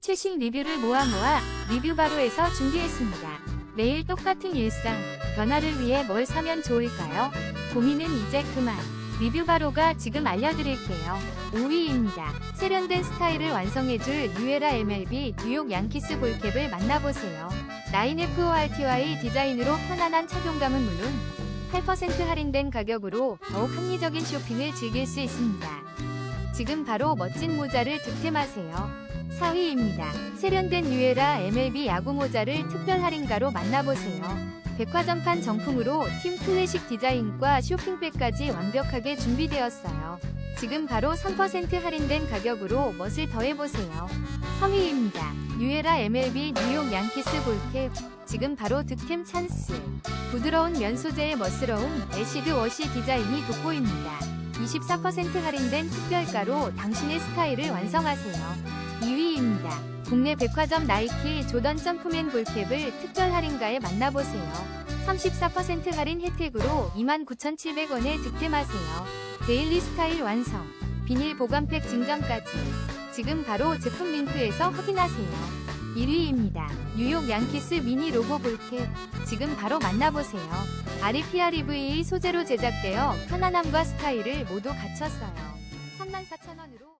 최신 리뷰를 모아 모아 리뷰 바로에서 준비했습니다. 매일 똑같은 일상, 변화를 위해 뭘 사면 좋을까요? 고민은 이제 그만. 리뷰 바로가 지금 알려드릴게요. 5위입니다. 세련된 스타일을 완성해줄 뉴에라 MLB 뉴욕 양키스 볼캡을 만나보세요. 9FORTY 디자인으로 편안한 착용감은 물론 8% 할인된 가격으로 더욱 합리적인 쇼핑을 즐길 수 있습니다. 지금 바로 멋진 모자를 득템하세요. 4위입니다. 세련된 뉴에라 MLB 야구 모자를 특별 할인가로 만나보세요. 백화점판 정품으로 팀 클래식 디자인과 쇼핑백까지 완벽하게 준비되었어요. 지금 바로 3% 할인된 가격으로 멋을 더해보세요. 3위입니다. 뉴에라 MLB 뉴욕 양키스 볼캡 지금 바로 득템 찬스. 부드러운 면 소재의 멋스러운 애시드 워시 디자인이 돋보입니다. 24% 할인된 특별가로 당신의 스타일을 완성하세요. 2위입니다. 국내 백화점 나이키 조던 점프맨 볼캡을 특별 할인가에 만나보세요. 34% 할인 혜택으로 29,700원에 득템하세요. 데일리 스타일 완성. 비닐 보관팩 증정까지. 지금 바로 제품 링크에서 확인하세요. 1위입니다. 뉴욕 양키스 미니 로고 볼캡. 지금 바로 만나보세요. EVA 소재로 제작되어 편안함과 스타일을 모두 갖췄어요. 34,000원으로